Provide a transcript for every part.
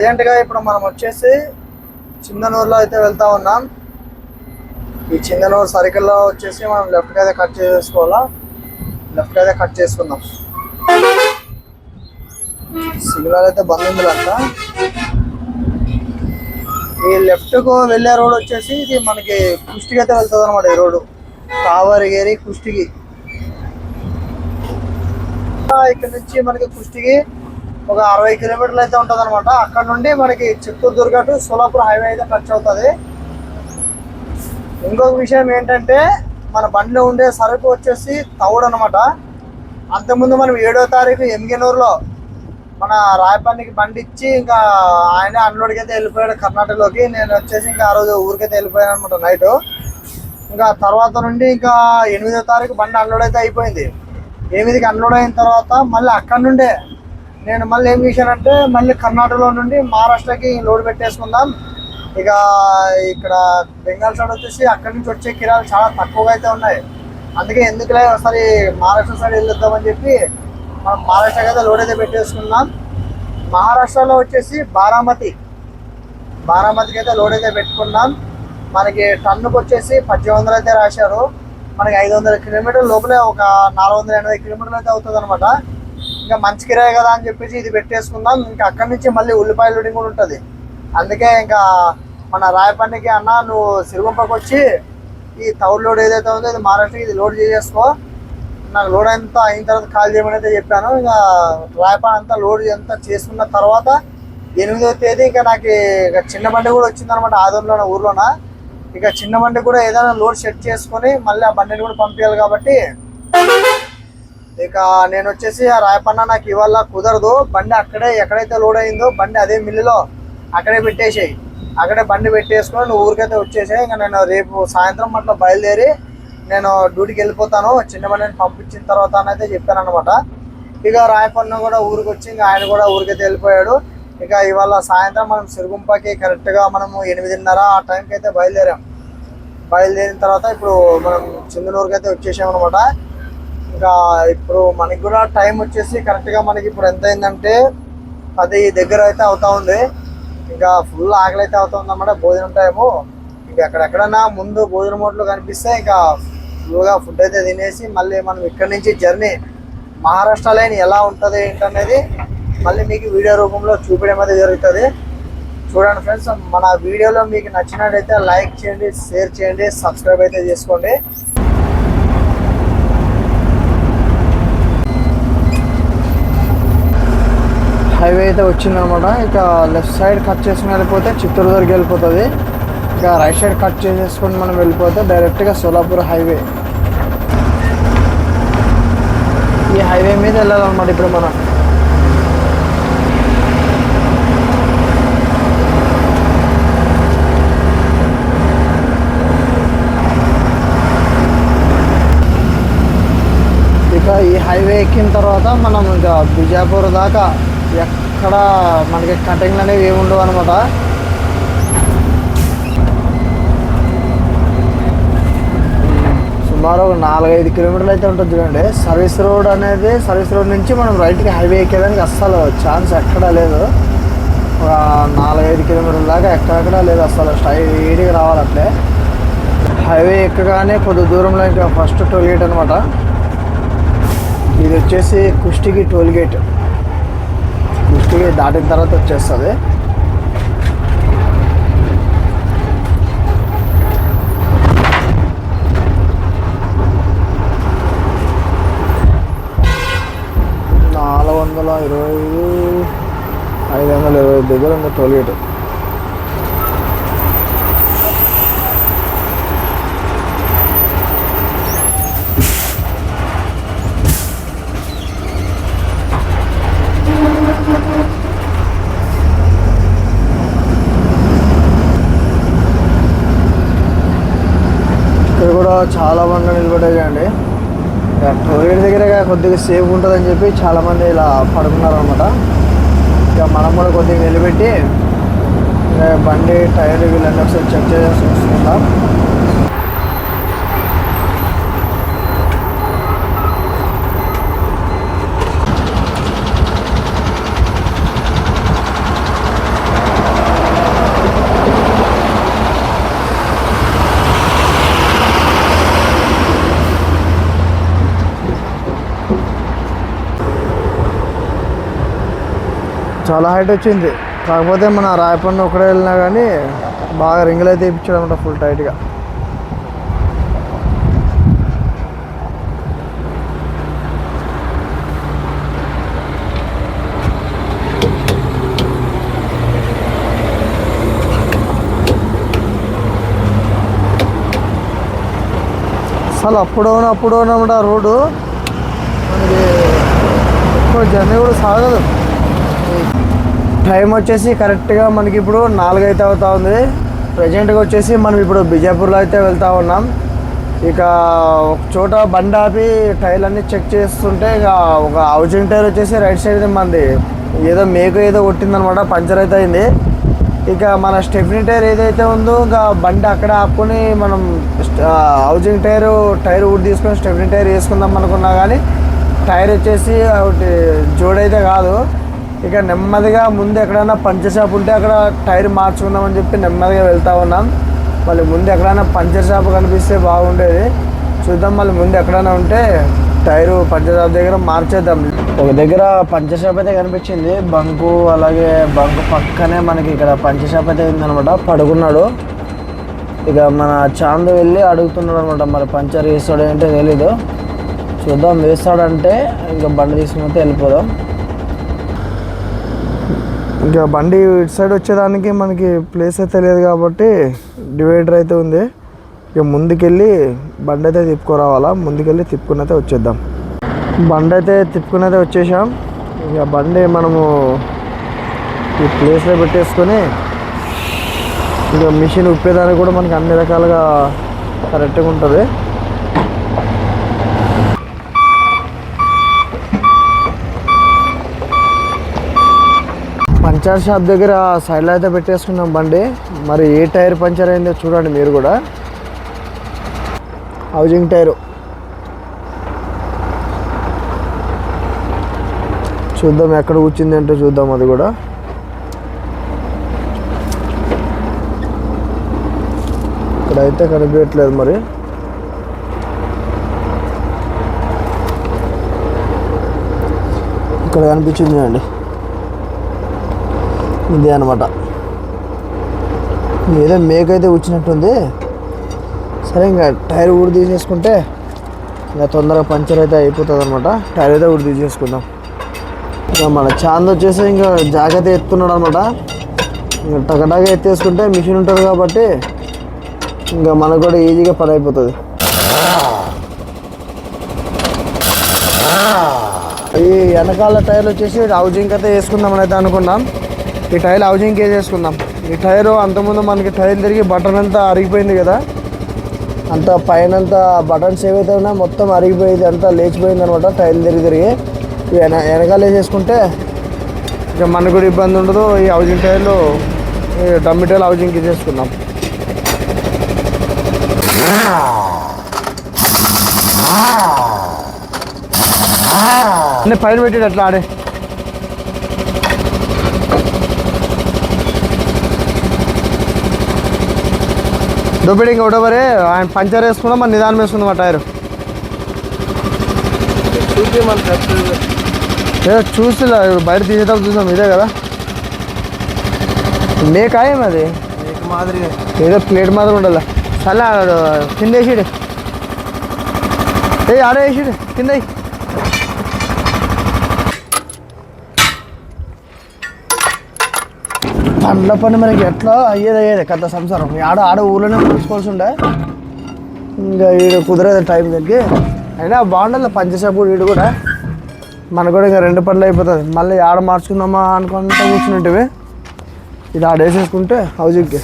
ప్రజెంట్గా ఇప్పుడు మనం వచ్చేసి చిందనూరులో అయితే వెళ్తా ఉన్నాం. ఈ చిందనూరు సర్కిల్లో వచ్చేసి మనం లెఫ్ట్ అయితే కట్ చేసుకోవాలా? లెఫ్ట్ అయితే కట్ చేసుకుందాం. సిగ్నల్ అయితే బంద్ ఉంది ఈ లెఫ్ట్కు వెళ్ళే రోడ్ వచ్చేసి ఇది మనకి కుష్టికి అయితే వెళ్తుంది అనమాట ఈ రోడ్డు కావరిగేరి కుష్టికి ఇక్కడ నుంచి మనకి కుష్టికి ఒక అరవై కిలోమీటర్లు అయితే ఉంటుంది అనమాట అక్కడ నుండి మనకి చిత్తూరు దుర్గ టు సోలాపూర్ హైవే అయితే టచ్ అవుతుంది. ఇంకొక విషయం ఏంటంటే మన బండిలో ఉండే సరుకు వచ్చేసి తవుడు అనమాట అంతకుముందు మనం ఏడో తారీఖు ఎమ్మిగనూరులో మన రాయపల్లికి బండి ఇచ్చి ఇంకా ఆయన అన్లోడ్కి అయితే వెళ్ళిపోయాడు కర్ణాటకలోకి. నేను వచ్చేసి ఇంకా ఆ రోజు ఊరికైతే వెళ్ళిపోయాను అనమాట నైట్. ఇంకా తర్వాత నుండి ఇంకా ఎనిమిదో తారీఖు బండి అన్లోడ్ అయితే అయిపోయింది. ఎనిమిదికి అన్లోడ్ అయిన తర్వాత మళ్ళీ అక్కడ నుండే నేను మళ్ళీ ఏం చేశానంటే మళ్ళీ కర్ణాటకలో నుండి మహారాష్ట్రకి లోడ్ పెట్టేసుకుందాం. ఇక ఇక్కడ బెంగాల్ సైడ్ వచ్చేసి అక్కడి నుంచి వచ్చే కిరాలు చాలా తక్కువగా అయితే ఉన్నాయి. అందుకే ఎందుకులే ఒకసారి మహారాష్ట్ర సైడ్ వెళ్ళొద్దామని చెప్పి మనం మహారాష్ట్రకి అయితే లోడ్ అయితే పెట్టేసుకున్నాం మహారాష్ట్రలో వచ్చేసి బారామతి. బారామతికి అయితే లోడ్ అయితే పెట్టుకున్నాం మనకి టన్నుకు వచ్చేసి పద్దెనిమిది వందలు అయితే రాశారు. మనకి ఐదు వందల కిలోమీటర్ల లోపలే ఒక నాలుగు వందల ఎనభై కిలోమీటర్లు అయితే అవుతుంది అనమాట ఇంకా మంచి కిరాయి కదా అని చెప్పేసి ఇది పెట్టేసుకుందాం. ఇంకా అక్కడి నుంచి మళ్ళీ ఉల్లిపాయ లోడింగ్ కూడా ఉంటుంది. అందుకే ఇంకా మన రాయపండికి అన్న నువ్వు సిరుగుంపకి వచ్చి ఈ తౌడు లోడ్ ఏదైతే ఉందో ఇది మహారాష్ట్రకి ఇది లోడ్ చేసేసుకో. నాకు లోడ్ అంత అయిన తర్వాత కాల్ చేయమని అయితే చెప్పాను. ఇంకా రాయపాడు అంతా లోడ్ అంతా చేసుకున్న తర్వాత ఎనిమిదవ తేదీ ఇంకా నాకు ఇక చిన్న బండి కూడా వచ్చింది అనమాట ఆదంలోన ఊర్లోన. ఇక చిన్న బండి కూడా ఏదైనా లోడ్ సెట్ చేసుకొని మళ్ళీ ఆ బండిని కూడా పంపించాలి కాబట్టి. ఇక నేను వచ్చేసి ఆ రాయపన్న నాకు ఇవాళ కుదరదు. బండి అక్కడే ఎక్కడైతే లోడ్ అయిందో బండి అదే మిల్లులో అక్కడే పెట్టేసేయి. అక్కడే బండి పెట్టేసుకొని నువ్వు ఊరికైతే వచ్చేసాయి. ఇంకా నేను రేపు సాయంత్రం అట్లా బయలుదేరి నేను డ్యూటీకి వెళ్ళిపోతాను. చిన్న బండిని పంపించిన తర్వాత అయితే చెప్పాను అనమాట ఇక రాయపన్న కూడా ఊరికి వచ్చి ఇంకా ఆయన కూడా ఊరికైతే వెళ్ళిపోయాడు. ఇక ఇవాళ సాయంత్రం మనం సిరుగుంపకి కరెక్ట్గా మనము ఎనిమిదిన్నర ఆ టైంకి అయితే బయలుదేరాం. బయలుదేరిన తర్వాత ఇప్పుడు మనం చిందనూరుకి అయితే వచ్చేసాం అనమాట ఇంకా ఇప్పుడు మనకి కూడా టైం వచ్చేసి కరెక్ట్గా మనకి ఇప్పుడు ఎంత అయిందంటే పది దగ్గర అయితే అవుతా ఉంది. ఇంకా ఫుల్ ఆకలి అయితే అవుతుంది అన్నమాట భోజనం టైము ఇంకా ఎక్కడెక్కడన్నా ముందు భోజనం హోటలు కనిపిస్తే ఇంకా ఫుల్గా ఫుడ్ అయితే తినేసి మళ్ళీ మనం ఇక్కడి నుంచి జర్నీ మహారాష్ట్ర లైన్ ఎలా ఉంటుంది ఏంటనేది మళ్ళీ మీకు వీడియో రూపంలో చూపించడం అయితే జరుగుతుంది. చూడండి ఫ్రెండ్స్ మన వీడియోలో మీకు నచ్చినట్టయితే లైక్ చేయండి షేర్ చేయండి సబ్స్క్రైబ్ అయితే చేసుకోండి. హైవే అయితే వచ్చిందనమాట. ఇక లెఫ్ట్ సైడ్ కట్ చేసుకుని వెళ్ళిపోతే చిత్తూరు దగ్గరికి వెళ్ళిపోతుంది. ఇక రైట్ సైడ్ కట్ చేసేసుకొని మనం వెళ్ళిపోతే డైరెక్ట్గా సోలాపూర్ హైవే. ఈ హైవే మీద వెళ్ళాలన్నమాట ఇప్పుడు మనం. ఇక ఈ హైవే ఎక్కిన తర్వాత మనం ఇంకా బిజాపూర్ దాకా ఎక్కడ మనకి కటింగ్లు అనేవి ఏమి ఉండవు అనమాట సుమారు ఒక నాలుగైదు కిలోమీటర్లు అయితే ఉంటుంది చూడండి. సర్వీస్ రోడ్ అనేది సర్వీస్ రోడ్ నుంచి మనం రైట్కి హైవే ఎక్కేదానికి అస్సలు ఛాన్స్ ఎక్కడా లేదు. ఒక నాలుగైదు కిలోమీటర్ల దాకా ఎక్కడెక్కడ లేదు అసలు స్ట్రైట్గా రావాలి అట్లే. హైవే ఎక్కగానే కొద్ది దూరంలో ఇంకా ఫస్ట్ టోల్ గేట్ అనమాట ఇది వచ్చేసి కుష్టికి టోల్ గేట్ కుష్టికి దాటిన తర్వాత వచ్చేస్తుంది. నాలుగు వందల ఇరవై ఐదు ఐదు వందల ఇరవై దగ్గర ఉంది టోల్గేట్ కూడా చాలా మంది నిలబడేయండి టోల్గేట్ దగ్గర కొద్దిగా సేఫ్ ఉంటుందని చెప్పి చాలా మంది ఇలా పడుకున్నారనమాట ఇక మనం కూడా కొద్దిగా నిలబెట్టి ఇక బండి టైర్ వీళ్ళన్నీ ఒకసారి చెక్ చేసి వస్తున్నాం చాలా హైట్ వచ్చింది. కాకపోతే మన రాయపన్న ఒకడే వెళ్ళినా కానీ బాగా రింగులు అయితే ఇప్పించాడు అనమాట ఫుల్ టైట్గా అసలు అప్పుడోన అప్పుడోనమాట అనమాట రోడ్డు. మనకి ఎక్కువ జర్నీ కూడా సాగదు. టైం వచ్చేసి కరెక్ట్గా మనకి ఇప్పుడు నాలుగు అయితే అవుతా ఉంది. ప్రజెంట్గా వచ్చేసి మనం ఇప్పుడు బిజాపూర్లో అయితే వెళ్తూ ఉన్నాం. ఇక ఒక చోట బండి ఆపి టైర్లు అన్నీ చెక్ చేస్తుంటే ఇక ఒక హౌసింగ్ టైర్ వచ్చేసి రైట్ సైడ్ మంది ఏదో మేకు ఏదో కొట్టిందనమాట పంచర్ అయితే అయింది. ఇక మన స్టెఫినీ టైర్ ఏదైతే ఉందో ఇంకా బండి అక్కడ ఆపుకొని మనం హౌజింగ్ హౌసింగ్ టైర్ టైర్ ఊడి తీసుకొని స్టెఫినీ టైర్ వేసుకుందాం అనుకున్నా కానీ టైర్ వచ్చేసి ఒకటి జోడైతే కాదు. ఇక నెమ్మదిగా ముందు ఎక్కడైనా పంచర్ షాప్ ఉంటే అక్కడ టైర్ మార్చుకుందామని చెప్పి నెమ్మదిగా వెళ్తా ఉన్నాం. మళ్ళీ ముందు ఎక్కడైనా పంచర్ షాప్ కనిపిస్తే బాగుండేది. చూద్దాం మళ్ళీ ముందు ఎక్కడైనా ఉంటే టైరు పంచర్ షాప్ దగ్గర మార్చేద్దాం. ఒక దగ్గర పంచర్ షాప్ అయితే కనిపించింది. బంకు అలాగే బంకు పక్కనే మనకి ఇక్కడ పంచర్ షాప్ అయితే ఉందనమాట పడుకున్నాడు. ఇక మన చాంద్ వెళ్ళి అడుగుతున్నాడు అనమాట మరి పంచర్ వేస్తాడు ఏంటో తెలీదు. చూద్దాం వేస్తాడంటే ఇంకా బండి తీసుకుని వెళ్ళిపోదాం. ఇంకా బండి ఇటు సైడ్ వచ్చేదానికి మనకి ప్లేస్ అయితే లేదు కాబట్టి డివైడర్ అయితే ఉంది. ఇక ముందుకెళ్ళి బండి అయితే తిప్పుకోరావాలా? ముందుకెళ్ళి తిప్పుకుని అయితే వచ్చేద్దాం. బండి అయితే తిప్పుకుని అయితే వచ్చేసాం. ఇక బండి మనము ఈ ప్లేస్లో పెట్టేసుకొని ఇక మిషన్ ఉప్పేదానికి కూడా మనకి అన్ని రకాలుగా కరెక్ట్గా ఉంటుంది. పంచర్ షాప్ దగ్గర సైడ్లో అయితే పెట్టేసుకున్నాం బండి. మరి ఏ టైర్ పంచర్ అయిందో చూడండి మీరు కూడా. Housing tyre. చూద్దాం ఎక్కడ కూర్చింది అంటే చూద్దాం అది కూడా. ఇక్కడైతే కనిపించట్లేదు మరి. ఇక్కడ కనిపించింది అండి ఇదే అనమాట ఏదో మేకైతే వచ్చినట్టుంది. సరే ఇంకా టైర్ ఊడి తీసేసుకుంటే ఇంకా తొందరగా పంచర్ అయితే అయిపోతుంది అనమాట టైర్ అయితే ఊడి తీసేసుకుందాం. ఇంకా మన చాంద్ వచ్చేసి ఇంకా జాగ్రత్త ఎత్తున్నాడు అనమాట ఇంకా టగటాగా ఎత్తేసుకుంటే మిషన్ ఉంటుంది కాబట్టి ఇంకా మనకు కూడా ఈజీగా పని అయిపోతుంది. ఈ వెనకాల టైర్లు వచ్చేసి హౌజింగ్ అయితే వేసుకుందామని అయితే అనుకున్నాం. ఈ టైర్ హౌజింగ్కి వేసేసుకుందాం ఈ టైర్ అంతకుముందు మనకి టైర్ తిరిగి బటన్ అంతా అరిగిపోయింది కదా. అంత పైన అంతా బటన్స్ ఏవైతే ఉన్నా మొత్తం అరిగిపోయింది అంతా లేచిపోయింది అనమాట టైర్ తిరిగి తిరిగి. వెన వెనకాల వేసేసుకుంటే ఇక మనకు కూడా ఇబ్బంది ఉండదు. ఈ హౌజింగ్ టైర్లు ఈ డమ్మి టైర్లు హౌజింగ్కి చేసుకుందాం. అన్నీ పైన పెట్టాడు అట్లా ఆడే. దొబ్బిడి ఇంకా ఆయన పంచర్ వేసుకుందాం మన నిదానం వేసుకుందాం టైర్. ఏదో చూసి బయట తీసేటప్పుడు చూసాం ఇదే కదా. మేకాయం అది? మాదిరిగా. ఏదో ప్లేట్ మాత్రం ఉండాలి. సరే ఆడు కింద వేసిడు. ఏ ఆడే వేసిడు కింద పండ్ల పని మనకి ఎట్లా అయ్యేది అయ్యేది కథ సంసారం. ఆడ ఆడ ఊళ్ళోనే చూసుకోవాల్సి ఉండే. ఇంకా వీడు కుదరదు టైం దగ్గర అయినా బాగుండదు పంచసేపు వీడు కూడా మనకు కూడా ఇంకా రెండు పనులు అయిపోతుంది మళ్ళీ ఆడ మార్చుకుందామా అనుకుంటా కూర్చున్నట్టువి ఇది ఆడ వేసేసుకుంటే హౌజింగ్కి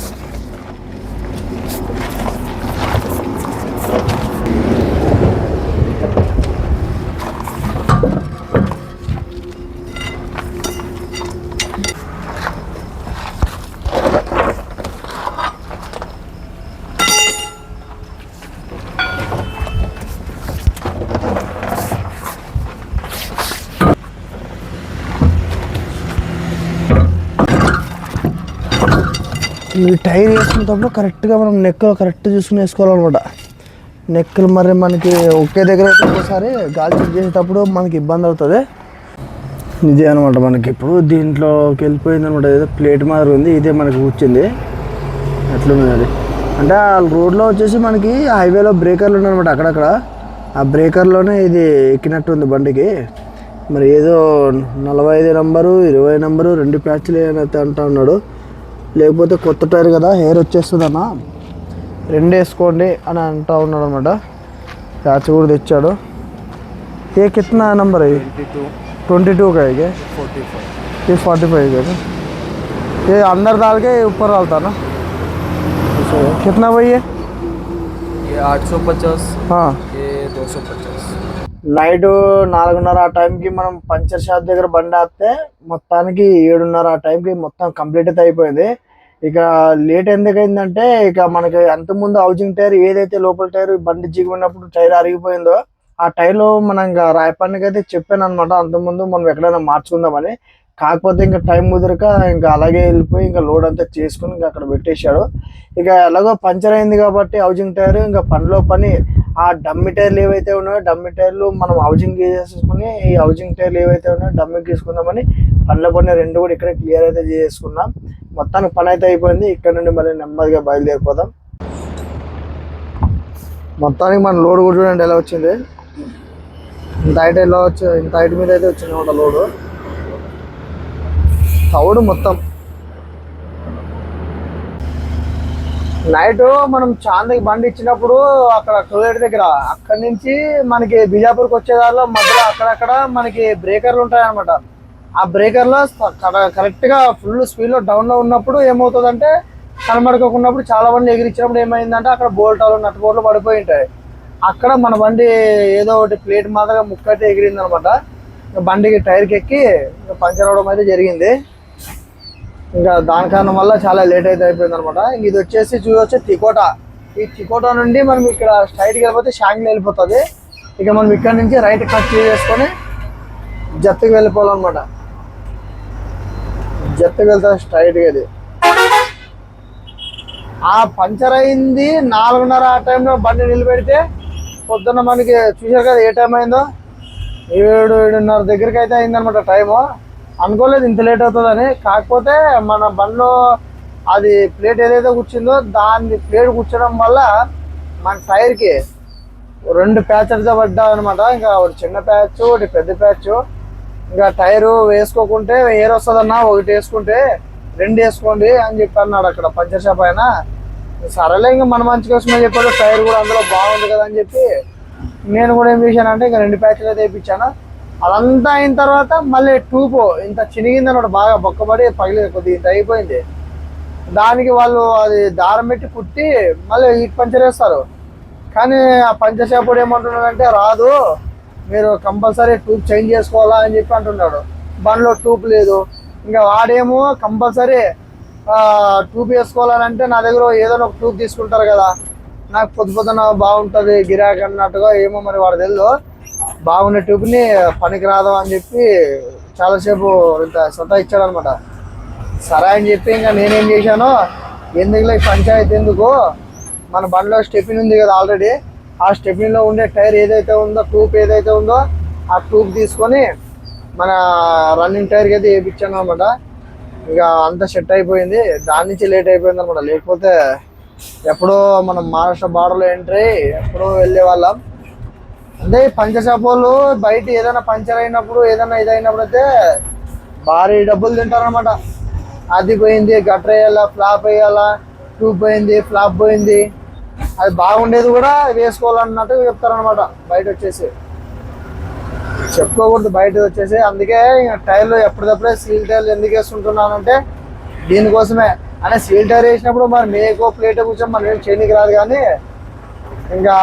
టైర్ వేసుకునేటప్పుడు కరెక్ట్గా మనం నెక్ కరెక్ట్ చూసుకుని వేసుకోవాలన్నమాట. నెక్కులు మరి మనకి ఒకే దగ్గర అయితే గాలి చెక్ చేసేటప్పుడు మనకి ఇబ్బంది అవుతుంది. ఇదే అనమాట మనకి ఇప్పుడు దీంట్లోకి వెళ్ళిపోయింది అనమాట ఏదో ప్లేట్ మాదిరి ఉంది ఇదే మనకి కూర్చుంది ఎట్లుంది అది? అంటే ఆ రోడ్లో వచ్చేసి మనకి హైవేలో బ్రేకర్లు ఉన్నాయన్నమాట అక్కడక్కడ. ఆ బ్రేకర్లోనే ఇది ఎక్కినట్టు ఉంది బండికి. మరి ఏదో నలభై ఐదు నంబరు ఇరవై నంబరు రెండు ప్యాచ్లు అయితే అంటా ఉన్నాడు. లేకపోతే కొత్త టైర్ కదా హెయిర్ వచ్చేస్తుందన్నా. రెండు వేసుకోండి అని అంటా ఉన్నాడు అనమాట ప్యాచ్ కూడా తెచ్చాడు. ఏ కిత్నా నంబర్ ట్వంటీ టూ. కాయ है ఫార్టీ ఫైవ్. కదా? ఏ అందరి ये ఉప్పర్ डाल के పోయి? ఆ. ना నైట్ నాలుగున్నర ఆ టైంకి మనం పంచర్ షాప్ దగ్గర బండి ఆపితే మొత్తానికి ఏడున్నర ఆ టైంకి మొత్తం కంప్లీట్ అయితే అయిపోయింది. ఇక లేట్ ఎందుకైందంటే ఇక మనకి అంతకుముందు హౌసింగ్ టైర్ ఏదైతే లోపల టైర్ బండి జిగిపోయినప్పుడు టైర్ అరిగిపోయిందో ఆ టైర్లో మనం ఇంకా రాయపానికి అయితే చెప్పాను అనమాట అంతకుముందు మనం ఎక్కడైనా మార్చుకుందామని. కాకపోతే ఇంకా టైం కుదరక ఇంకా అలాగే వెళ్ళిపోయి ఇంకా లోడ్ అంతా చేసుకుని ఇంకా అక్కడ పెట్టేశాడు. ఇక ఎలాగో పంచర్ అయింది కాబట్టి హౌసింగ్ టైర్ ఇంకా పనిలో పని ఆ డమ్మి టైర్లు ఏవైతే ఉన్నాయో డమ్మి టైర్లు మనం హౌసింగ్ చేసుకుని ఈ హౌసింగ్ టైర్లు ఏవైతే ఉన్నాయో డమ్మికి తీసుకుందామని పనిలో పని రెండు కూడా ఇక్కడే క్లియర్ అయితే చేసుకున్నాం మొత్తానికి పని అయితే అయిపోయింది. ఇక్కడ నుండి మళ్ళీ నెమ్మదిగా బయలుదేరిపోదాం. మొత్తానికి మన లోడ్ కూడా చూడండి ఎలా వచ్చింది. ఇంత హైట్ ఎలా వచ్చి ఇంత హైట్ మీద అయితే వచ్చింది అనమాట లోడు. తవుడు మొత్తం. నైట్ మనం చాందకి బండి ఇచ్చినప్పుడు అక్కడ టోలేట్ దగ్గర అక్కడి నుంచి మనకి బిజాపూర్కి వచ్చేదారిలో మధ్యలో అక్కడక్కడ మనకి బ్రేకర్లు ఉంటాయన్నమాట. ఆ బ్రేకర్లో కరెక్ట్గా ఫుల్ స్పీడ్లో డౌన్లో ఉన్నప్పుడు ఏమవుతుందంటే కనబడుకోకున్నప్పుడు చాలా బండి ఎగిరించినప్పుడు ఏమైందంటే అక్కడ బోల్టాలు నట్టు బోల్ట్లు పడిపోయి ఉంటాయి. అక్కడ మన బండి ఏదో ఒకటి ప్లేట్ మాదిరిగా ముక్క అయితే ఎగిరింది అనమాట బండికి టైర్కి ఎక్కి పంచర్ అవడం అయితే జరిగింది. ఇంకా దాని కారణం వల్ల చాలా లేట్ అయితే అయిపోయింది అనమాట ఇది వచ్చేసి చూడొచ్చు తికోటా. ఈ తికోటా నుండి మనం ఇక్కడ స్ట్రైట్కి వెళ్ళిపోతే షాంగ్ వెళ్ళిపోతుంది. ఇక మనం ఇక్కడ నుంచి రైట్ కట్ చేసుకొని జత్తుకి వెళ్ళిపోవాలన్నమాట. జత్తుకి వెళ్తా స్ట్రైట్గా ఇది. ఆ పంచర్ అయింది నాలుగున్నర ఆ టైంలో బండి నిలబెడితే పొద్దున్న మనకి చూసారు కదా ఏ టైం అయిందో? ఏడు ఏడున్నర దగ్గరికి అయితే అయిందనమాట టైము అనుకోలేదు ఇంత లేట్ అవుతుందని. కాకపోతే మన బండ్లో అది ప్లేట్ ఏదైతే కూర్చుందో దాన్ని ప్లేట్ కూర్చోడం వల్ల మన టైర్కి రెండు ప్యాచెస్గా పడ్డా అనమాట ఇంకా ఒకటి చిన్న ప్యాచ్ ఒకటి పెద్ద ప్యాచ్ ఇంకా టైరు వేసుకోకుంటే ఎయిర్ వస్తుందన్నా ఒకటి వేసుకుంటే రెండు వేసుకోండి అని చెప్పి అన్నాడు అక్కడ పంచర్ షాప్ ఆయన. సరేలే ఇంకా మన మంచి కోసమే చెప్పాడు. టైర్ కూడా అందులో బాగుంది కదా అని చెప్పి నేను కూడా ఏం చేశానంటే ఇంకా రెండు ప్యాచ్లు అయితే వేయించాను. అదంతా అయిన తర్వాత మళ్ళీ ట్యూబ్ ఇంత చినిగిందన్నమాట బాగా బొక్కబడి పగిలేదు కొద్దిగా ఇంత అయిపోయింది. దానికి వాళ్ళు అది దారం పెట్టి కుట్టి మళ్ళీ హీట్ పంచర్ వేస్తారు. కానీ ఆ పంచర్ షాప్ ఏమంటున్నాడంటే రాదు మీరు కంపల్సరీ ట్యూబ్ చేంజ్ చేసుకోవాలా అని చెప్పి అంటున్నాడు. బండ్లో ట్యూబ్ లేదు. ఇంకా వాడేమో కంపల్సరీ ట్యూబ్ వేసుకోవాలంటే నా దగ్గర ఏదైనా ఒక ట్యూబ్ తీసుకుంటారు కదా. నాకు పొద్దు పొద్దున బాగుంటుంది గిరాక్ అన్నట్టుగా ఏమో మరి వాడు తెలియదు బాగున్న ట్యూబ్ని పనికి రాదు అని చెప్పి చాలాసేపు ఇంత సొంత ఇచ్చాడు అనమాట సరే అని చెప్పి ఇంకా నేనేం చేశాను ఎందుకులే ఈ పంచాయతీ ఎందుకు? మన బండిలో స్టెఫిన్ ఉంది కదా ఆల్రెడీ. ఆ స్టెపిన్లో ఉండే టైర్ ఏదైతే ఉందో ట్యూబ్ ఏదైతే ఉందో ఆ ట్యూబ్ తీసుకొని మన రన్నింగ్ టైర్కి అయితే వేయించాను అనమాట. ఇక అంత సెట్ అయిపోయింది. దాని నుంచి లేట్ అయిపోయింది అనమాట. లేకపోతే ఎప్పుడో మనం మహారాష్ట్ర బార్డర్లో ఎంట్రీ ఎప్పుడో వెళ్ళే వాళ్ళం. అంటే పంచర్ షాప్ వాళ్ళు బయట ఏదైనా పంచర్ అయినప్పుడు ఏదైనా ఇదైనప్పుడు అయితే భారీ డబ్బులు తింటారనమాట అది పోయింది గట్ర వేయాలా ఫ్లాప్ వేయాలా ట్యూబ్ పోయింది ఫ్లాప్ పోయింది. అది బాగుండేది కూడా వేసుకోవాలన్నట్టు చెప్తారనమాట బయట వచ్చేసి. చెప్పుకోకూడదు బయట వచ్చేసి. అందుకే ఇంకా టైర్లు ఎప్పటికప్పుడే సీల్ టైర్లు ఎందుకు వేస్తుంటున్నానంటే దీనికోసమే. అంటే సీల్ టైర్ వేసినప్పుడు మరి మేకో ప్లేట్ కూర్చొని మనం ఏం చేయడానికి రాదు కానీ ఇంకా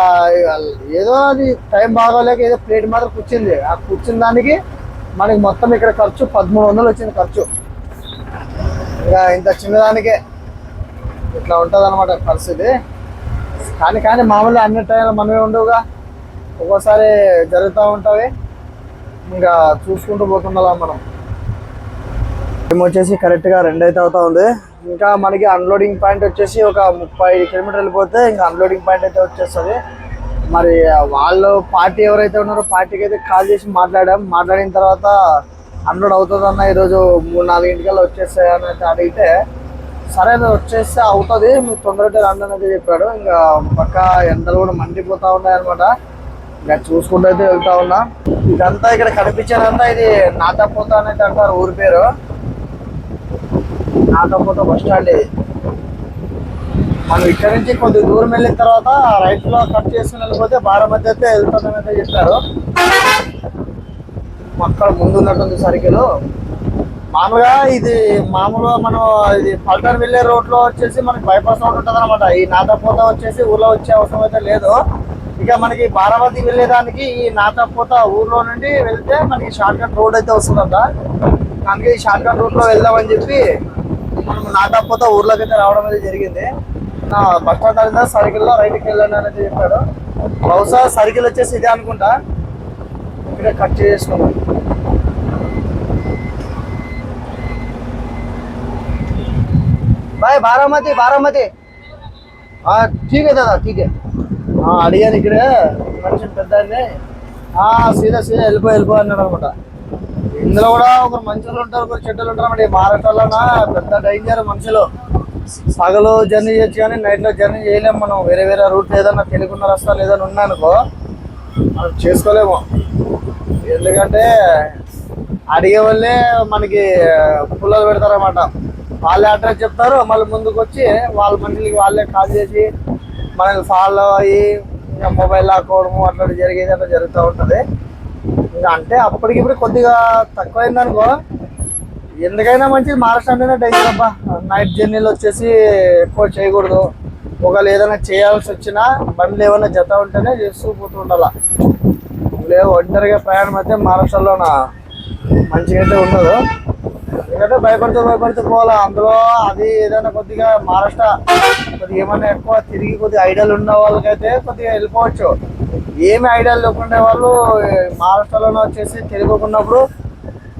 ఏదో అది టైం బాగోలేక ఏదో ప్లేట్ మాత్రం కూర్చుంది. ఆ కూర్చున్న దానికి మనకి మొత్తం ఇక్కడ ఖర్చు పదమూడు వందలు వచ్చింది ఖర్చు. ఇంకా ఇంత చిన్నదానికే ఇట్లా ఉంటుంది అనమాట పరిస్థితి. కానీ కానీ మామూలుగా అన్ని టైంలో మనమే ఉండవుగా. ఒక్కోసారి జరుగుతూ ఉంటాయి. ఇంకా చూసుకుంటూ పోతుండాలా మనం. టైం వచ్చేసి కరెక్ట్గా రెండు అయితే అవుతా ఉంది. ఇంకా మనకి అన్లోడింగ్ పాయింట్ వచ్చేసి ఒక ముప్పై కిలోమీటర్లు వెళ్ళిపోతే ఇంకా అన్లోడింగ్ పాయింట్ అయితే వచ్చేస్తుంది. మరి వాళ్ళు పార్టీ ఎవరైతే ఉన్నారో పార్టీకి అయితే కాల్ చేసి మాట్లాడాం. మాట్లాడిన తర్వాత అన్లోడ్ అవుతుందన్న ఈరోజు మూడు నాలుగింటికల్లా వచ్చేస్తాయని వచ్చేస్తాయి అయితే అడిగితే సరే అది వచ్చేస్తే అవుతుంది. మీరు తొందరగా రండి అనేది అయితే చెప్పాడు. ఇంకా పక్క ఎండలు కూడా మండిపోతా ఉన్నాయి అనమాట ఇంకా చూసుకుంటూ అయితే వెళ్తా ఉన్నా. ఇదంతా ఇక్కడ కనిపించేదంతా ఇది నాటపోతా అనేది అంటారు ఊరి పేరు. నాటపోత బస్ స్టాండ్ ఇది మనం ఇక్కడ నుంచి కొద్ది దూరం వెళ్ళిన తర్వాత రైట్లో కట్ చేసుకుని వెళ్ళిపోతే బారామతి అయితే వెళ్తుందని అయితే చెప్పారు. అక్కడ ముందు ఉన్నట్టుంది సర్కిల్. మామూలుగా ఇది మామూలుగా మనం ఇది పల్టన్ వెళ్ళే రోడ్లో వచ్చేసి మనకి బైపాస్ రోడ్ ఉంటుంది అనమాట ఈ నాతపోత వచ్చేసి ఊర్లో వచ్చే అవసరం అయితే లేదు. ఇక మనకి బారామతి వెళ్ళేదానికి ఈ నాతపోత ఊర్లో నుండి వెళ్తే మనకి షార్ట్ కట్ రోడ్ అయితే వస్తుందంట. అందుకే ఈ షార్ట్ కట్ రోడ్లో వెళ్దామని చెప్పి మనం నాతపోత ఊర్లోకి అయితే రావడం అయితే జరిగింది నా బస్ స్టాండ్ అయినా సర్కిల్ లో రైట్కి వెళ్ళండి అని అయితే చెప్పాడు బహుశా సర్కిల్ వచ్చేసి ఇదే అనుకుంటా ఇక్కడే కట్ చేసుకున్నాం भाई बारामती बारामती हाँ ठीक है दादा ठीक है हाँ అడిగాను ఇక్కడ మనిషి పెద్ద ఆయన్ని. ఆ సీదా సీదా వెళ్ళిపో వెళ్ళిపో అన్నాడు అనమాట ఇందులో కూడా ఒకరు మంచులు ఉంటారు ఒకరు చెడ్డలు ఉంటారు అంటే ఈ పెద్ద డేంజర్ మనుషులు. పగలు జర్నీ చేయొచ్చు కానీ నైట్లో జర్నీ చేయలేము మనం. వేరే వేరే రూట్ ఏదన్నా తెలుగున్న రస్తాలు ఏదైనా ఉన్నాయనుకో మనం చేసుకోలేము. ఎందుకంటే అడిగే వాళ్ళే మనకి పుల్లలు పెడతారన్నమాట. వాళ్ళే అడ్రస్ చెప్తారు మళ్ళీ ముందుకు వచ్చి వాళ్ళ మనుషులకి వాళ్ళే కాల్ చేసి మనల్ని ఫాలో అయ్యి ఇంకా మొబైల్ లాక్కోవడము అట్లా జరిగేది అట్లా జరుగుతూ ఉంటుంది. అంటే అప్పటికిప్పుడు కొద్దిగా తక్కువైంది అనుకో ఎందుకైనా మంచిది. మహారాష్ట్ర అంటేనే డేంజర్ అబ్బా. నైట్ జర్నీలు వచ్చేసి ఎక్కువ చేయకూడదు. ఒకవేళ ఏదైనా చేయాల్సి వచ్చినా బండ్లు ఏమైనా జత ఉంటేనే చేస్తూ పోతూ ఉండాల. లేదు ఒంటరిగా ప్రయాణం అయితే మహారాష్ట్రలోన? మంచిగా అయితే ఉండదు. ఎందుకంటే భయపడుతూ భయపడుతూ పోవాలా. అందులో అది ఏదైనా కొద్దిగా మహారాష్ట్ర కొద్దిగా ఏమైనా ఎక్కువ తిరిగి కొద్దిగా ఐడియాలు ఉన్న వాళ్ళకైతే కొద్దిగా వెళ్ళిపోవచ్చు. ఏమి ఐడియాలు లేకుండా వాళ్ళు మహారాష్ట్రలోనే వచ్చేసి తెలియకున్నప్పుడు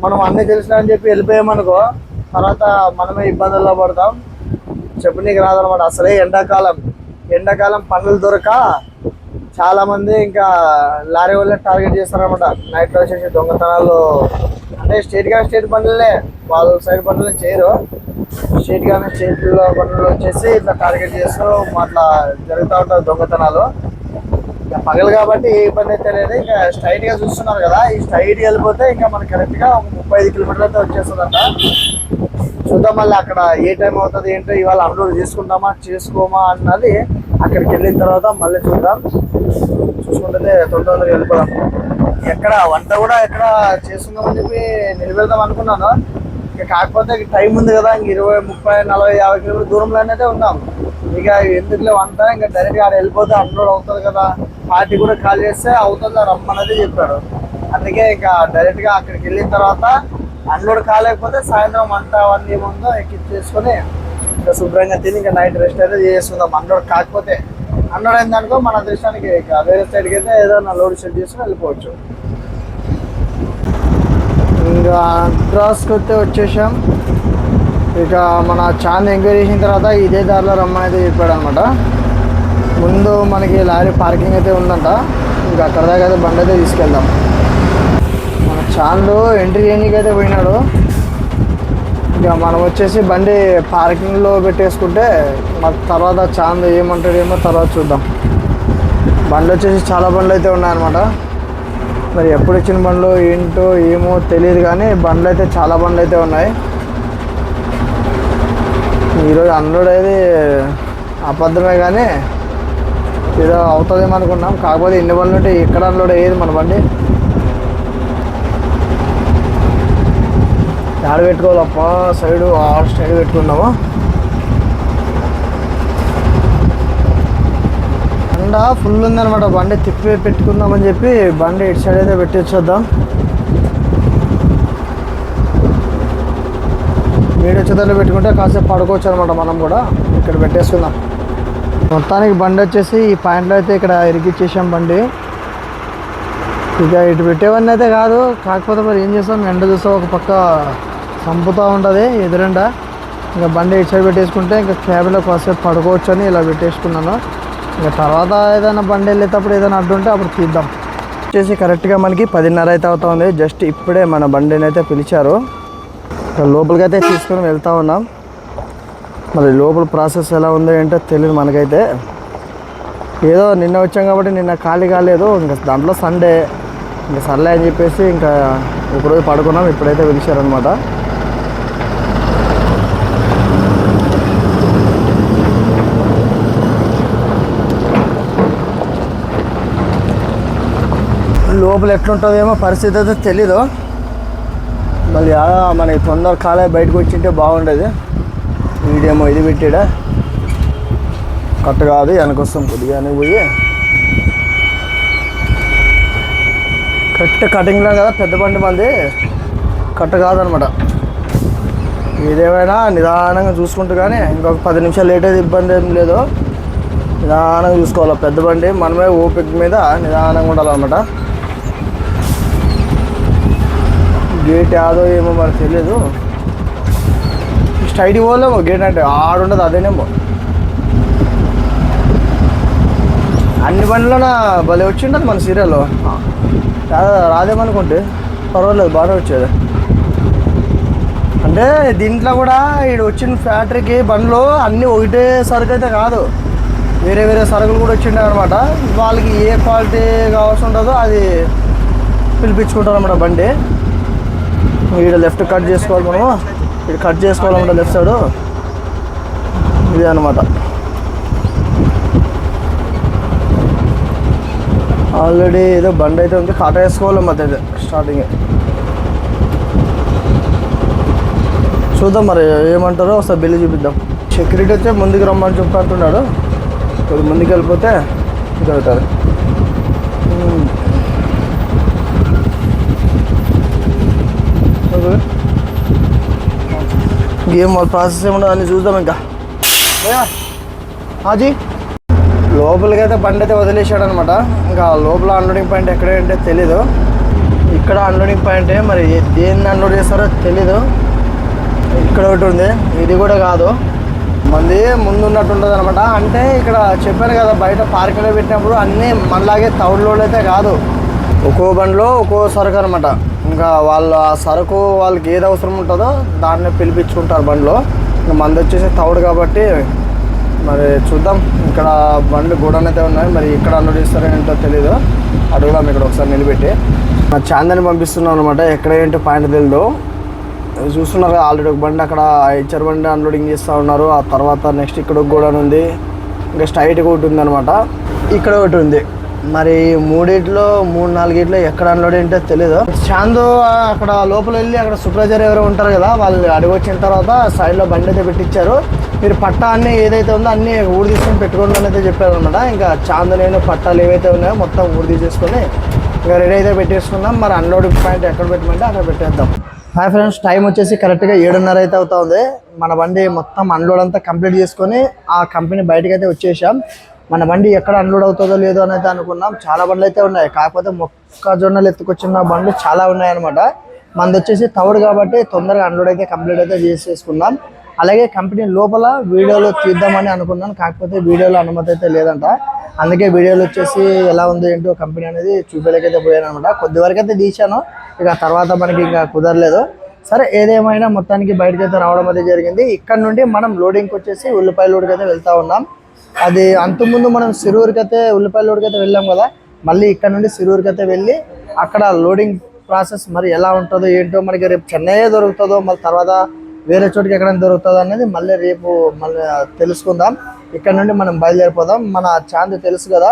మనం అన్నీ తెలిసిన అని చెప్పి వెళ్ళిపోయామనుకో తర్వాత మనమే ఇబ్బందుల్లో పడతాం. చెప్పనీకి రాదనమాట అసలే ఎండాకాలం. ఎండాకాలం పనులు దొరక చాలామంది ఇంకా లారీ వాళ్ళే టార్గెట్ చేస్తారనమాట నైట్లో వచ్చేసి దొంగతనాలు అంటే స్టేట్ కానీ స్టేట్ పనులే వాళ్ళ సైడ్ పనులు చేయరు. స్టేట్ కానీ స్టేట్లో పనులు వచ్చేసి ఇట్లా టార్గెట్ చేస్తూ అట్లా జరుగుతూ ఉంటారు దొంగతనాలు. పగలు కాబట్టి ఏ ఇబ్బంది అయితే లేదు. ఇంకా స్ట్రైట్గా చూస్తున్నారు కదా ఈ స్ట్రైట్ వెళ్ళిపోతే ఇంకా మనకి కరెక్ట్గా ముప్పై ఐదు కిలోమీటర్లు అయితే వచ్చేస్తుందంట. చూద్దాం మళ్ళీ అక్కడ ఏ టైం అవుతుంది ఏంటో ఇవాళ అప్లోడ్ చేసుకుందామా చేసుకోమా అన్నది అక్కడికి వెళ్ళిన తర్వాత మళ్ళీ చూద్దాం. చూసుకుంటే తొందరగా వెళ్ళిపోదాం. ఎక్కడ వంట కూడా ఎక్కడ చేసుకుందామని చెప్పి నిలబెడదాం అనుకున్నాను. ఇక కాకపోతే టైం ఉంది కదా ఇంక ఇరవై ముప్పై నలభై యాభై కిలోమీటర్ దూరంలోనే ఉన్నాం. ఇక ఎందుకులే వంట ఇంకా డైరెక్ట్ ఆడ వెళ్ళిపోతే అన్లోడ్ అవుతుంది కదా. పార్టీ కూడా కాల్ చేస్తే అవుతుందా రమ్మన్నది చెప్పాడు. అందుకే ఇంకా డైరెక్ట్గా అక్కడికి వెళ్ళిన తర్వాత అన్లోడ్ కాలేకపోతే సాయంత్రం వంట అవన్నీ ఏముందో ఎక్కించేసుకొని ఇంకా శుభ్రంగా తిని ఇంకా నైట్ రెస్ట్ అయితే చేసుకుందాం అన్లోడ్ కాకపోతే అన్లోడ్ అయిందనుకో మన దృష్టానికి ఇక వేరే సైడ్కి అయితే ఏదైనా లోడ్ సెట్ చేసుకుని వెళ్ళిపోవచ్చు. ఇంకా క్రాస్కి వస్తే వచ్చేసాం. ఇక మన చాంద్ ఎంక్వైరీ చేసిన తర్వాత ఇదే దారిలో రమ్మని అయితే చెప్పాడు అనమాట ముందు మనకి లారీ పార్కింగ్ అయితే ఉందంట. ఇంకా అక్కడ దాకా అయితే బండి అయితే తీసుకెళ్దాం. మన చాన్లు ఎంట్రీ చేయడానికి అయితే పోయినాడు. ఇక మనం వచ్చేసి బండి పార్కింగ్లో పెట్టేసుకుంటే మరి తర్వాత చాంద్ ఏమంటాడేమో తర్వాత చూద్దాం. బండ్లు వచ్చేసి చాలా బండ్లు అయితే ఉన్నాయన్నమాట. మరి ఎప్పుడు ఇచ్చిన బండ్లు ఏంటో ఏమో తెలియదు కానీ బండ్లు అయితే చాలా బండ్లు అయితే ఉన్నాయి. ఈరోజు అన్లోడ్ అయితే అబద్ధమే కానీ ఏదో అవుతుందేమో అనుకున్నాం. కాకపోతే ఎన్ని బండ్లు ఉంటే ఎక్కడ అన్లోడ్ అయ్యేది మన బండి? ఆడ పెట్టుకోవాలప్ప? సైడ్ ఆ సైడ్ పెట్టుకున్నాము ఎండ ఫుల్ ఉందనమాట బండి. తిప్పి పెట్టుకుందామని చెప్పి బండి ఇటు సైడ్ అయితే పెట్టించొద్దాం వీడియో వచ్చేదాన్ని పెట్టుకుంటే కాసేపు పడుకోవచ్చు అనమాట మనం కూడా. ఇక్కడ పెట్టేసుకుందాం. మొత్తానికి బండి వచ్చేసి ఈ పాయింట్లో అయితే ఇక్కడ ఇరికిచ్చేసాం బండి. ఇక ఇటు పెట్టేవన్నీ అయితే కాదు కాకపోతే మరి ఏం చేస్తాం? ఎండ చూస్తే ఒక పక్క చంపుతూ ఉంటుంది ఎదురెండ. ఇంకా బండి ఇటు సైడ్ పెట్టేసుకుంటే ఇంకా క్యాబ్లో కాసేపు పడుకోవచ్చు అని ఇలా పెట్టేసుకున్నాను. ఇంకా తర్వాత ఏదైనా బండి వెళ్ళేటప్పుడు ఏదైనా అడ్డు ఉంటే అప్పుడు తీద్దాం. వచ్చేసి కరెక్ట్గా మనకి పదిన్నర అయితే అవుతుంది జస్ట్ ఇప్పుడే మన బండిని అయితే పిలిచారు. లోపలికి అయితే తీసుకొని వెళ్తూ ఉన్నాం. మరి లోపల ప్రాసెస్ ఎలా ఉందో ఏంటో తెలియదు మనకైతే. ఏదో నిన్న వచ్చాం కాబట్టి నిన్న ఖాళీ కాలేదు. ఇంకా దాంట్లో సండే ఇంకా సర్లే అని చెప్పేసి ఇంకా ఒకరోజు పడుకున్నాం. ఇప్పుడైతే పిలిచారనమాట లోపల ఎట్లుంటుందేమో పరిస్థితి అయితే తెలీదు. మళ్ళీ మన మనకి తొందర కాలే బయటకు వచ్చింటే బాగుండేది. వీడేమో ఇది పెట్టాడా? కట్ట కాదు వెనకొస్తాం కొద్దిగానే పోయి. కట్ట కటింగ్లో కదా పెద్ద బండి మంది. కట్ట కాదనమాట. ఏదేమైనా నిదానంగా చూసుకుంటూ కానీ ఇంకొక పది నిమిషాలు లేట్ అయితే ఇబ్బంది ఏం లేదు. నిదానంగా చూసుకోవాలి. పెద్ద బండి మనమే ఓపిక మీద నిదానంగా ఉండాలన్నమాట. గేట్ యాదో ఏమో మనకు తెలియదు స్ట్రైట్ పోలేము గేట్ అంటే ఆడుండదు అదేనేమో అన్ని బండ్లన భలే వచ్చిండదు మన సీరియల్లో. రాదేమనుకుంటే? పర్వాలేదు బాగానే వచ్చేది. అంటే దీంట్లో కూడా ఇడు వచ్చిన ఫ్యాక్టరీకి బండ్లు అన్నీ ఒకటే సరుకు అయితే కాదు. వేరే వేరే సరుకులు కూడా వచ్చిండే అనమాట వాళ్ళకి ఏ క్వాలిటీ కావాల్సి ఉంటుందో అది పిలిపించుకుంటారు అనమాట బండి. ఈడ లెఫ్ట్ కట్ చేసుకోవాలి మనము. ఇది కట్ చేసుకోవాలన్నమాట లెఫ్ట్ సైడ్? ఇదే అనమాట ఆల్రెడీ ఏదో బండి అయితే ఉంది కాట వేసుకోవాలి మరి అయితే స్టార్టింగ్ చూద్దాం మరి ఏమంటారో ఒకసారి బిల్లు చూపిద్దాం. సెక్యూరిటీ అయితే ముందుకు రమ్మని చెప్పి అంటున్నాడు. కొద్ది ముందుకు వెళ్ళిపోతే ఇది ఓకే ఏం వాళ్ళ ప్రాసెస్ ఏమన్నా అని చూద్దాం ఇంకా. హాజీ. లోపలికైతే బండి అయితే వదిలేశాడు అనమాట ఇంకా లోపల అన్లోడింగ్ పాయింట్ ఎక్కడ అంటే తెలీదు. ఇక్కడ అన్లోడింగ్ పాయింటే మరి దేన్ని అన్లోడ్ చేస్తారో తెలీదు. ఇక్కడ ఒకటి ఉంది ఇది కూడా కాదు. మంది ముందు ఉన్నట్టు ఉంటుంది అనమాట అంటే ఇక్కడ చెప్పాను కదా బయట పార్కింగ్లో పెట్టినప్పుడు అన్నీ మనలాగే తౌడు అయితే కాదు. ఒక్కో బండిలో ఒక్కో సరుకు అనమాట. ఇంకా వాళ్ళు ఆ సరుకు వాళ్ళకి ఏది అవసరం ఉంటుందో దాన్ని పిలిపించుకుంటారు బండిలో. ఇంకా మంది వచ్చేసి తౌడు కాబట్టి మరి చూద్దాం. ఇక్కడ బండ్లు గోడౌన్ అయితే ఉన్నాయి. మరి ఇక్కడ అన్లోడ్ చేస్తారో ఏంటో తెలీదు. అడుగుదాం ఇక్కడ ఒకసారి నిలబెట్టి. చాందని పంపిస్తున్నాం అనమాట ఎక్కడ ఏంటో పాయింట్ తెలియదు చూస్తున్నారు ఆల్రెడీ ఒక బండి అక్కడ హెచ్చర్ బండి అన్లోడింగ్ చేస్తూ ఉన్నారు. ఆ తర్వాత నెక్స్ట్ ఇక్కడ ఒక గోడౌన్ ఉంది. ఇంకా స్ట్రైట్గా ఒకటి ఉంది అనమాట ఇక్కడ ఒకటి ఉంది. మరి మూడిట్లో మూడు నాలుగిట్లో ఎక్కడ అన్లోడ్ ఏంటో తెలియదు చాందు అక్కడ లోపల వెళ్ళి అక్కడ సూపర్వైజర్ ఎవరో ఉంటారు కదా వాళ్ళు అడిగి వచ్చిన తర్వాత సైడ్లో బండి అయితే పెట్టించారు మీరు పట్టా అన్ని ఏదైతే ఉందో అన్ని ఊరు తీసుకొని పెట్టుకోండి అని అయితే చెప్పారు అనమాట ఇంకా చాందు నేను పట్టాలు ఏవైతే ఉన్నాయో మొత్తం ఊరు తీసేసుకొని ఇంకా రెడీ అయితే పెట్టేసుకుందాం. మరి అన్లోడింగ్ పాయింట్ ఎక్కడ పెట్టమంటే అక్కడ పెట్టేద్దాం. హాయ్ ఫ్రెండ్స్ టైం వచ్చేసి కరెక్ట్గా ఏడున్నర అయితే అవుతా ఉంది. మన బండి మొత్తం అన్లోడ్ అంతా కంప్లీట్ చేసుకొని ఆ కంపెనీ బయటకు అయితే వచ్చేసాం. మన బండి ఎక్కడ అన్లోడ్ అవుతుందో లేదో అనేది అనుకున్నాం. చాలా బండ్లు అయితే ఉన్నాయి. కాకపోతే మొక్కజొన్నలు ఎత్తుకొచ్చిన బండ్లు చాలా ఉన్నాయి అనమాట మనది వచ్చేసి తవుడు కాబట్టి తొందరగా అన్లోడ్ అయితే కంప్లీట్ అయితే చేసేసుకున్నాం. అలాగే కంపెనీ లోపల వీడియోలు తీద్దామని అనుకున్నాను కాకపోతే వీడియోలో అనుమతి అయితే లేదంట. అందుకే వీడియోలు వచ్చేసి ఎలా ఉంది ఏంటో కంపెనీ అనేది చూపేలకైతే పోయాను అనమాట కొద్ది వరకు అయితే తీశాను. ఇక తర్వాత మనకి ఇంకా కుదరలేదు. సరే ఏదేమైనా మొత్తానికి బయటకు అయితే రావడం అయితే జరిగింది. ఇక్కడ నుండి మనం లోడింగ్కి వచ్చేసి ఉల్లిపాయ లోడ్కి అయితే వెళ్తా ఉన్నాం. అది అంతకుముందు మనం సిరూరుకి అయితే ఉల్లిపాయల లోడ్కి అయితే వెళ్ళాం కదా మళ్ళీ ఇక్కడ నుండి సిరూరుకి అయితే వెళ్ళి అక్కడ లోడింగ్ ప్రాసెస్ మరి ఎలా ఉంటుందో ఏంటో మనకి రేపు చెన్నై దొరుకుతుందో మళ్ళీ తర్వాత వేరే చోటుకి ఎక్కడైనా దొరుకుతుందో అనేది మళ్ళీ రేపు మళ్ళీ తెలుసుకుందాం. ఇక్కడ నుండి మనం బయలుదేరిపోదాం. మన ఛాన్స్ తెలుసు కదా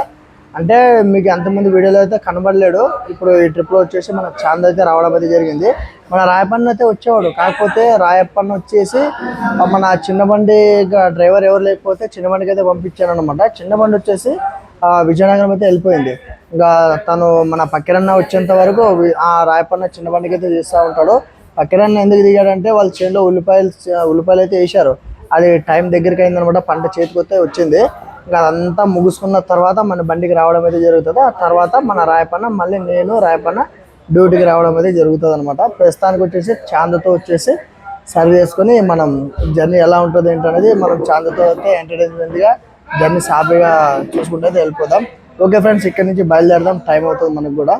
అంటే మీకు ఎంతమంది వీడియోలో అయితే కనబడలేడు ఇప్పుడు ఈ ట్రిప్లో వచ్చేసి మన చాంద్ అయితే రావడం అయితే జరిగింది. మన రాయపన్న అయితే వచ్చేవాడు కాకపోతే రాయప్పన్న వచ్చేసి మన చిన్న బండి డ్రైవర్ ఎవరు లేకపోతే చిన్న బండికి అయితే పంపించాను అనమాట చిన్న బండి వచ్చేసి విజయనగరం అయితే వెళ్ళిపోయింది. ఇంకా తను మన పక్కిరన్న వచ్చేంత వరకు ఆ రాయపన్న చిన్న బండికి అయితే చేస్తూ ఉంటాడు. పక్కిరన్న ఎందుకు దిగాడంటే వాళ్ళ చేనులో ఉల్లిపాయలు ఉల్లిపాయలు అయితే వేశారు. అది టైం దగ్గరికి అయిందనమాట పంట చేతికి వస్తే వచ్చింది. ఇంకా అదంతా ముగుసుకున్న తర్వాత మన బండికి రావడం అయితే జరుగుతుంది. ఆ తర్వాత మన రాయపన్న మళ్ళీ నేను రాయపన్న డ్యూటీకి రావడం అయితే జరుగుతుంది అనమాట ప్రస్తుతానికి వచ్చేసి చాందతో వచ్చేసి సర్వ్ చేసుకొని మనం జర్నీ ఎలా ఉంటుంది ఏంటనేది మనం చాందతో అయితే ఎంటర్టైన్మెంట్గా జర్నీ సాఫీగా చూసుకుంటే వెళ్ళిపోదాం. ఓకే ఫ్రెండ్స్ ఇక్కడ నుంచి బయలుదేరదాం. టైం అవుతుంది మనకు కూడా.